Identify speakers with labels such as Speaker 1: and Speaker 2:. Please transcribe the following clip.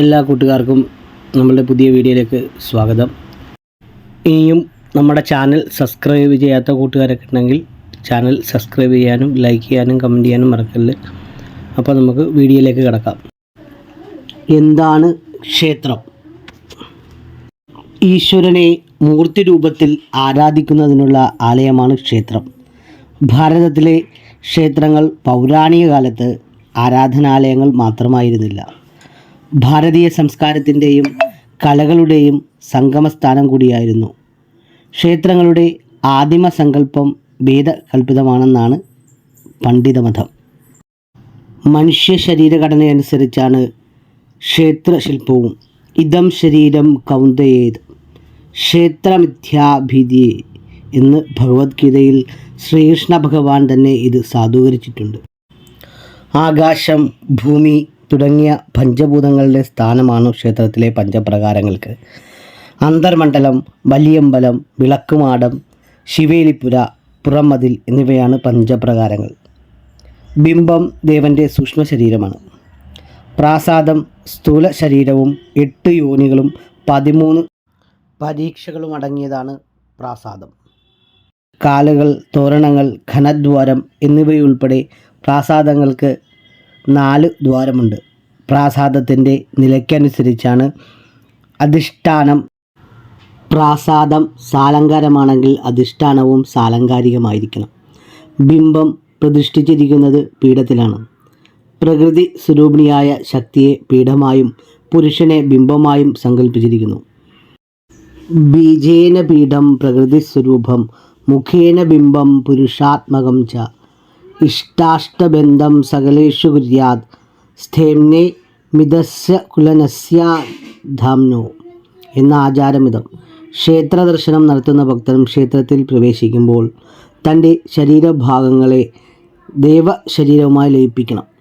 Speaker 1: എല്ലാ കൂട്ടുകാർക്കും നമ്മളുടെ പുതിയ വീഡിയോയിലേക്ക് സ്വാഗതം. ഇനിയും നമ്മുടെ ചാനൽ സബ്സ്ക്രൈബ് ചെയ്യാത്ത കൂട്ടുകാരൊക്കെ ഉണ്ടെങ്കിൽ ചാനൽ സബ്സ്ക്രൈബ് ചെയ്യാനും ലൈക്ക് ചെയ്യാനും കമന്റ് ചെയ്യാനും മറക്കല്ല് അപ്പോൾ നമുക്ക് വീഡിയോയിലേക്ക് കിടക്കാം. എന്താണ് ക്ഷേത്രം? ഈശ്വരനെ മൂർത്തി രൂപത്തിൽ ആരാധിക്കുന്നതിനുള്ള ആലയമാണ് ക്ഷേത്രം. ഭാരതത്തിലെ ക്ഷേത്രങ്ങൾ പൗരാണിക കാലത്ത് ആരാധനാലയങ്ങൾ മാത്രമായിരുന്നില്ല. ഭാരതീയ സംസ്കാരത്തിന്റെയും കലകളുടെയും സംഗമസ്ഥാനം കൂടിയായിരുന്നു. ക്ഷേത്രങ്ങളുടെ ആദിമ സങ്കല്പം വേദകൽപിതമാണെന്നാണ് പണ്ഡിതമതം. മനുഷ്യ ശരീരഘടനയനുസരിച്ചാണ് ക്ഷേത്രശില്പവും. ഇതം ശരീരം കൗന്ദയേത്. ക്ഷേത്രമിഥ്യാഭിധി എന്ന് ഭഗവത്ഗീതയിൽ ശ്രീകൃഷ്ണ ഭഗവാൻ തന്നെ ഇത് സാധൂകരിച്ചിട്ടുണ്ട്. ആകാശം ഭൂമി തുടങ്ങിയ പഞ്ചഭൂതങ്ങളുടെ സ്ഥാനമാണ് ക്ഷേത്രത്തിലെ പഞ്ചപ്രകാരങ്ങൾക്ക്. അന്തർമണ്ഡലം വലിയമ്പലം വിളക്കുമാടം ശിവേലിപ്പുര പുറമതിൽ എന്നിവയാണ് പഞ്ചപ്രകാരങ്ങൾ. ബിംബം ദേവന്റെ സൂക്ഷ്മ ശരീരമാണ് പ്രാസാദം സ്ഥൂല ശരീരവും എട്ട് യോനികളും പതിമൂന്ന് പരീക്ഷകളും അടങ്ങിയതാണ് പ്രാസാദം. കാലുകൾ തോരണങ്ങൾ ഘനദ്വാരം എന്നിവയുൾപ്പെടെ പ്രാസാദങ്ങൾക്ക് നാല് ദ്വാരമുണ്ട്. പ്രാസാദത്തിന്റെ നിലയ്ക്കനുസരിച്ചാണ് അധിഷ്ഠാനം. പ്രാസാദം സാലങ്കാരമാണെങ്കിൽ അധിഷ്ഠാനവും സാലങ്കാരികമായിരിക്കണം. ബിംബം പ്രതിഷ്ഠിച്ചിരിക്കുന്നത് പീഠത്തിലാണ്. പ്രകൃതി സ്വരൂപിണിയായ ശക്തിയെ പീഠമായും പുരുഷനെ ബിംബമായും സങ്കല്പിച്ചിരിക്കുന്നു. ബീജേന പീഠം പ്രകൃതി സ്വരൂപം മുഖേന ബിംബം പുരുഷാത്മകം ച. ഇഷ്ടാഷ്ടബന്ധം സകലേഷു കുര്യാത്. സ്ഥേംനെ മിതസ്യ കുലനസ്യാധാംനോ എന്ന ആചാരമിതം. ക്ഷേത്ര ദർശനം നടത്തുന്ന ഭക്തൻ ക്ഷേത്രത്തിൽ പ്രവേശിക്കുമ്പോൾ തന്റെ ശരീരഭാഗങ്ങളെ ദേവശരീരവുമായി ലയിപ്പിക്കണം.